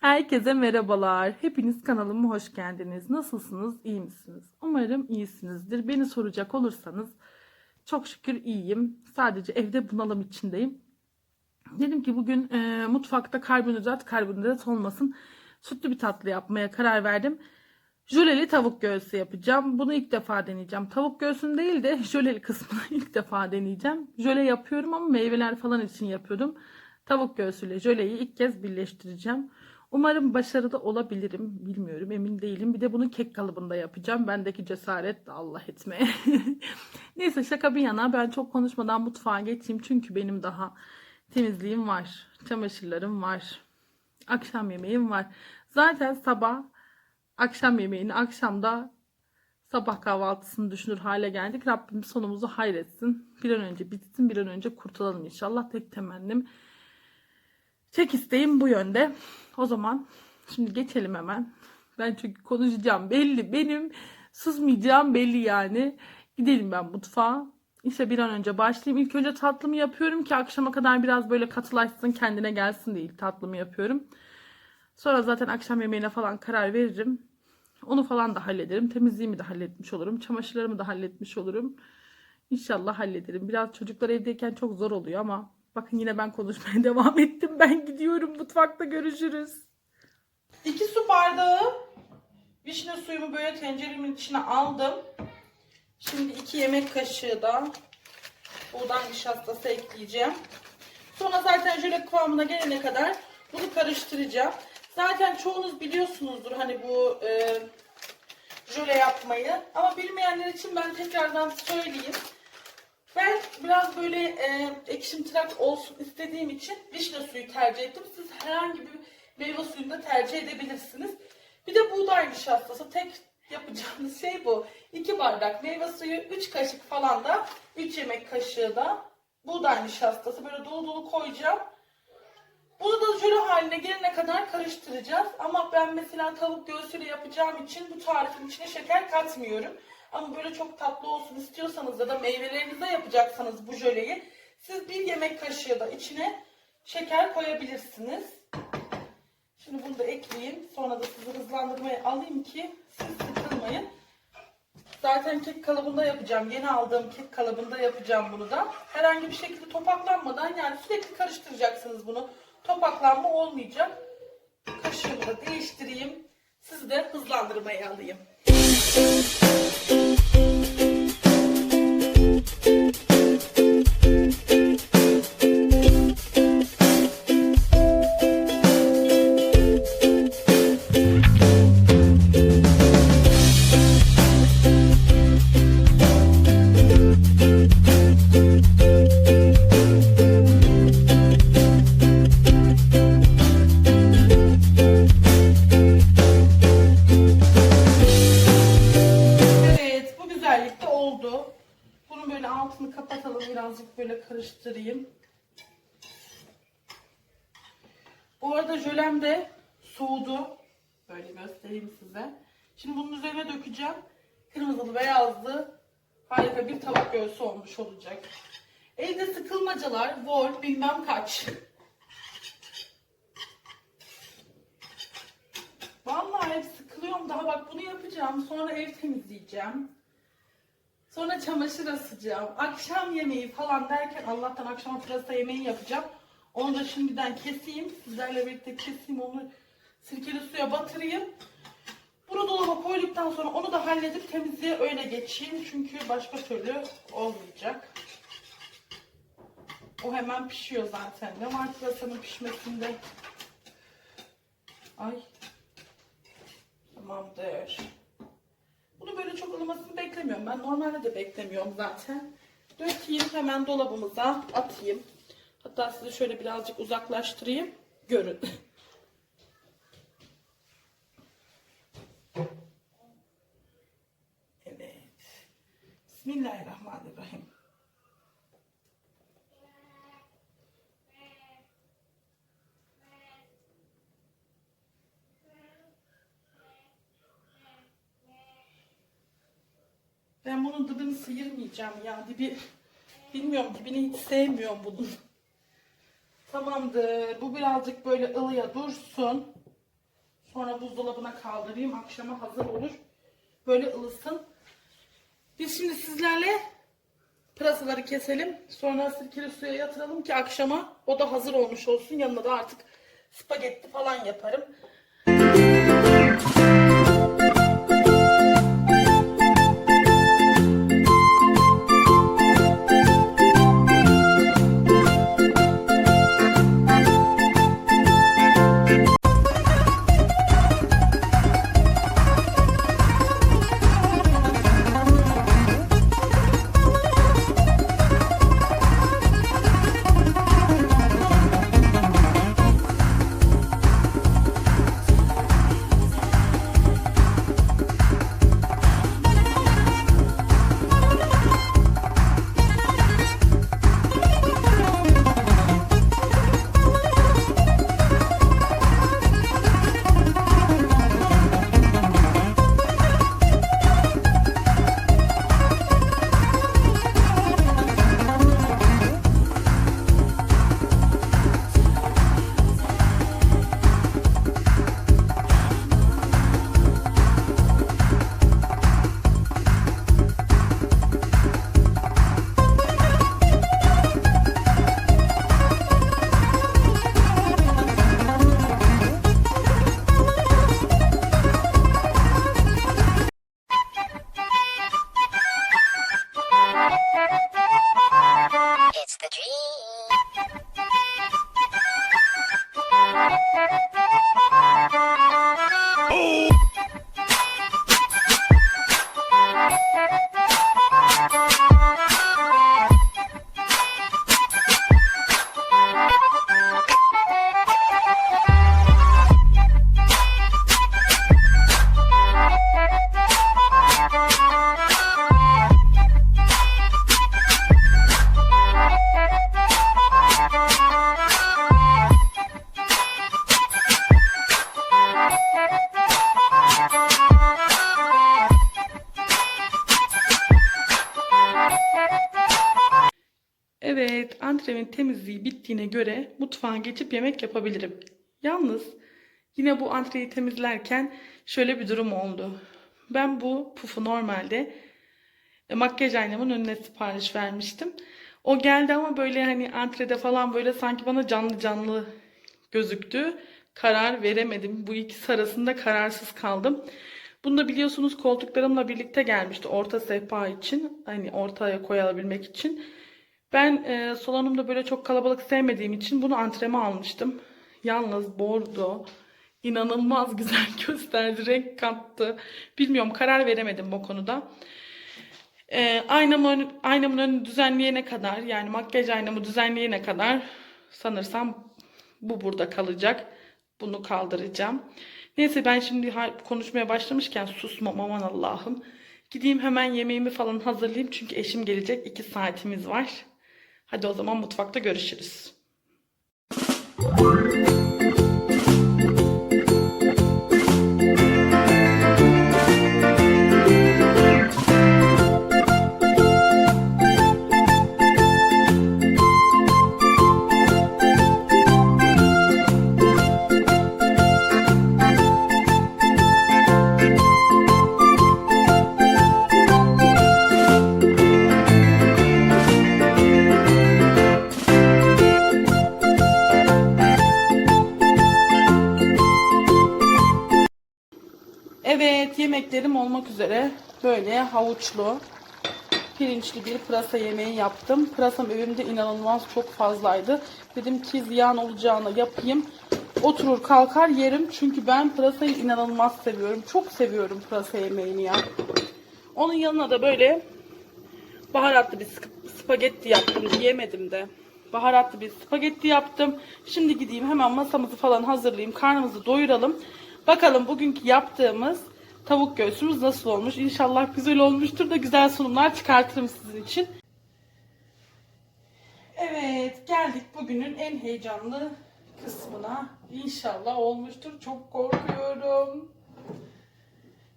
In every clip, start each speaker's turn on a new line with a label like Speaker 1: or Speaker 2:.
Speaker 1: Herkese merhabalar. Hepiniz kanalıma hoş geldiniz. Nasılsınız? İyi misiniz? Umarım iyisinizdir. Beni soracak olursanız çok şükür iyiyim. Sadece evde bunalım içindeyim. Dedim ki bugün e, mutfakta karbonhidrat karbonhidrat olmasın. Sütlü bir tatlı yapmaya karar verdim. Jöleli tavuk göğsü yapacağım. Bunu ilk defa deneyeceğim. Tavuk göğsünü değil de jöleli kısmını ilk defa deneyeceğim. Jöle yapıyorum ama meyveler falan için yapıyordum. Tavuk göğsüyle jöleyi ilk kez birleştireceğim. Umarım başarılı olabilirim. Bilmiyorum emin değilim. Bir de bunu kek kalıbında yapacağım. Bendeki cesaret de Allah etmeye. Neyse şaka bir yana ben çok konuşmadan mutfağa geçeyim. Çünkü benim daha temizliğim var. Çamaşırlarım var. Akşam yemeğim var. Zaten sabah akşam yemeğini akşamda sabah kahvaltısını düşünür hale geldik. Rabbim sonumuzu hayretsin. Bir an önce bitsin bir an önce kurtulalım inşallah. Tek temennim tek isteğim bu yönde. O zaman şimdi geçelim hemen. Ben çünkü konuşacağım belli. Benim susmayacağım belli yani. Gidelim ben mutfağa. İşte bir an önce başlayayım. İlk önce tatlımı yapıyorum ki akşama kadar biraz böyle katılaşsın kendine gelsin diye ilk tatlımı yapıyorum. Sonra zaten akşam yemeğine falan karar veririm. Onu falan da hallederim. Temizliğimi de halletmiş olurum. Çamaşırlarımı da halletmiş olurum. İnşallah hallederim. Biraz çocuklar evdeyken çok zor oluyor ama bakın yine ben konuşmaya devam ettim. Ben gidiyorum. Mutfakta görüşürüz. 2 su bardağı vişne suyumu böyle tenceremin içine aldım. Şimdi 2 yemek kaşığı da buğday nişastası ekleyeceğim. Sonra zaten jöle kıvamına gelene kadar bunu karıştıracağım. Zaten çoğunuz biliyorsunuzdur hani bu e, jöle yapmayı. Ama bilmeyenler için ben tekrardan söyleyeyim. Biraz böyle e, ekşimtırak olsun istediğim için vişne suyu tercih ettim. Siz herhangi bir meyve suyunu da tercih edebilirsiniz. Bir de buğday nişastası. Tek yapacağınız şey bu. 2 bardak meyve suyu, 3 kaşık falan da 3 yemek kaşığı da buğday nişastası. Böyle dolu dolu koyacağım. Bunu da jöle haline gelene kadar karıştıracağız. Ama ben mesela tavuk göğsüyle yapacağım için bu tarifin içine şeker katmıyorum. Ama böyle çok tatlı olsun istiyorsanız ya da meyvelerinize yapacaksanız bu jöleyi siz bir yemek kaşığı da içine şeker koyabilirsiniz. Şimdi bunu da ekleyeyim. Sonra da sizi hızlandırmaya alayım ki siz sıkılmayın. Zaten kek kalıbında yapacağım. Yeni aldığım kek kalıbında yapacağım bunu da. Herhangi bir şekilde topaklanmadan yani sürekli karıştıracaksınız bunu. Topaklanma olmayacak. Kaşığımı da değiştireyim. Sizi de hızlandırmaya alayım. Kapatalım, birazcık böyle karıştırayım. Bu arada jölem de soğudu. Böyle göstereyim size. Şimdi bunun üzerine dökeceğim. Kırmızılı beyazlı harika bir tavuk göğsü olmuş olacak. Evde sıkılmacalar, vol bilmem kaç. Vallahi hep sıkılıyorum daha bak bunu yapacağım. Sonra ev temizleyeceğim. Sonra çamaşır asacağım. Akşam yemeği falan derken Allah'tan akşam pırasa yemeği yapacağım. Onu da şimdiden keseyim. Sizlerle birlikte keseyim onu sirkeli suya batırayım. Bunu dolaba koyduktan sonra onu da halledip temizliğe öyle geçeyim. Çünkü başka türlü olmayacak. O hemen pişiyor zaten. Ne var pırasanın pişmesinde? Ay Tamamdır. Bunu böyle çok ılımasını beklemiyorum. Ben normalde de beklemiyorum zaten. Dökeyim hemen dolabımıza atayım. Hatta sizi şöyle birazcık uzaklaştırayım. Görün. Evet. Bismillahirrahmanirrahim. Ben bunun dibini sıyırmayacağım ya. Dibi bilmiyorum dibini hiç sevmiyorum bunun. Tamamdır. Bu birazcık böyle ılıya dursun. Sonra buzdolabına kaldırayım. Akşama hazır olur. Böyle ılısın. Biz şimdi sizlerle pırasaları keselim. Sonra sirkeli suya yatıralım ki akşama o da hazır olmuş olsun. Yanına da artık spagetti falan yaparım. Antremin temizliği bittiğine göre mutfağa geçip yemek yapabilirim. Yalnız yine bu antreyi temizlerken şöyle bir durum oldu. Ben bu pufu normalde e, makyaj aynamın önüne sipariş vermiştim. O geldi ama böyle hani antrede falan böyle sanki bana canlı canlı gözüktü. Karar veremedim. Bu ikisi arasında kararsız kaldım. Bunu da biliyorsunuz koltuklarımla birlikte gelmişti orta sehpa için. Hani ortaya koyabilmek için. Ben e, salonumda böyle çok kalabalık sevmediğim için bunu antreme almıştım. Yalnız bordo inanılmaz güzel gösterdi, renk kattı. Bilmiyorum karar veremedim bu konuda. E, aynamın, aynamın önünü düzenleyene kadar yani makyaj aynamı düzenleyene kadar sanırsam bu burada kalacak. Bunu kaldıracağım. Neyse ben şimdi konuşmaya başlamışken susmam aman Allah'ım. Gideyim hemen yemeğimi falan hazırlayayım çünkü eşim gelecek. 2 saatimiz var. Hadi o zaman mutfakta görüşürüz. Yemeklerim olmak üzere böyle havuçlu pirinçli bir pırasa yemeği yaptım. Pırasam evimde inanılmaz çok fazlaydı. Dedim ki ziyan olacağını yapayım. Oturur kalkar yerim. Çünkü ben pırasayı inanılmaz seviyorum. Çok seviyorum pırasa yemeğini ya. Onun yanına da böyle baharatlı bir sp- spagetti yaptım. Yemedim de. Baharatlı bir spagetti yaptım. Şimdi gideyim hemen masamızı falan hazırlayayım. Karnımızı doyuralım. Bakalım bugünkü yaptığımız tavuk göğsümüz nasıl olmuş. İnşallah güzel olmuştur da güzel sunumlar çıkartırım sizin için. Evet geldik bugünün en heyecanlı kısmına. İnşallah olmuştur. Çok korkuyorum.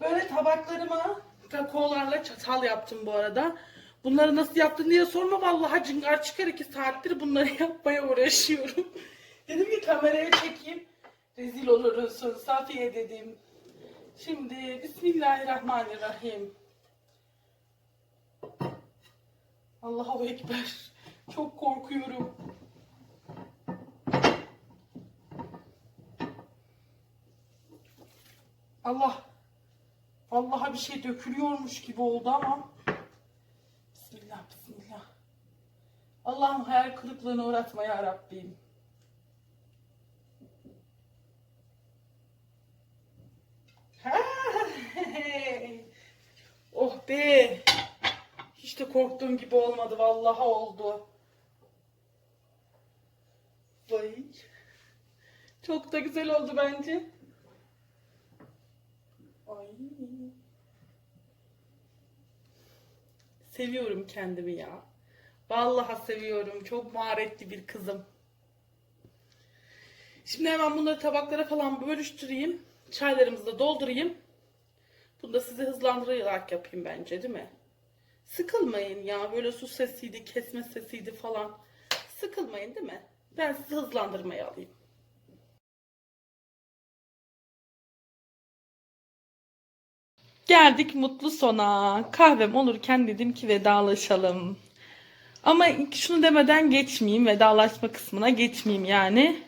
Speaker 1: Böyle tabaklarıma kakaolarla çatal yaptım bu arada. Bunları nasıl yaptın diye sorma vallahi cıngar çıkar iki saattir bunları yapmaya uğraşıyorum. Dedim ki kameraya çekeyim. Rezil olursun Safiye dedim. Şimdi Bismillahirrahmanirrahim. Allahu Ekber. Çok korkuyorum. Allah. Vallahi bir şey dökülüyormuş gibi oldu ama. Bismillah, bismillah. Allah'ım hayal kırıklığına uğratma ya Rabbim. Be. Hiç de korktuğum gibi olmadı. Vallahi oldu. Vay. Çok da güzel oldu bence. Ay. Seviyorum kendimi ya. Vallahi seviyorum. Çok maharetli bir kızım. Şimdi hemen bunları tabaklara falan bölüştüreyim. Çaylarımızı da doldurayım. Bunu da size hızlandırarak yapayım bence değil mi? Sıkılmayın ya. Böyle su sesiydi, kesme sesiydi falan. Sıkılmayın değil mi? Ben sizi hızlandırmaya alayım. Geldik mutlu sona. Kahvem olurken dedim ki vedalaşalım. Ama şunu demeden geçmeyeyim. Vedalaşma kısmına geçmeyeyim yani.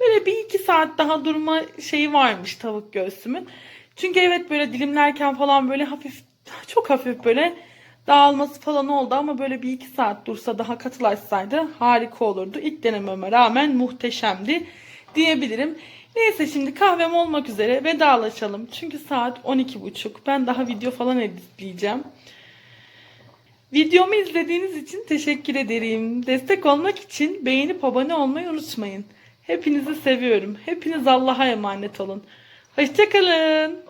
Speaker 1: Böyle bir iki saat daha durma şeyi varmış tavuk göğsümün. Çünkü evet böyle dilimlerken falan böyle hafif çok hafif böyle dağılması falan oldu ama böyle bir iki saat dursa daha katılaşsaydı harika olurdu. İlk denememe rağmen muhteşemdi diyebilirim. Neyse şimdi kahvem olmak üzere vedalaşalım. Çünkü saat 12.30. Ben daha video falan editleyeceğim. Videomu izlediğiniz için teşekkür ederim. Destek olmak için beğenip abone olmayı unutmayın. Hepinizi seviyorum. Hepiniz Allah'a emanet olun. Hoşçakalın.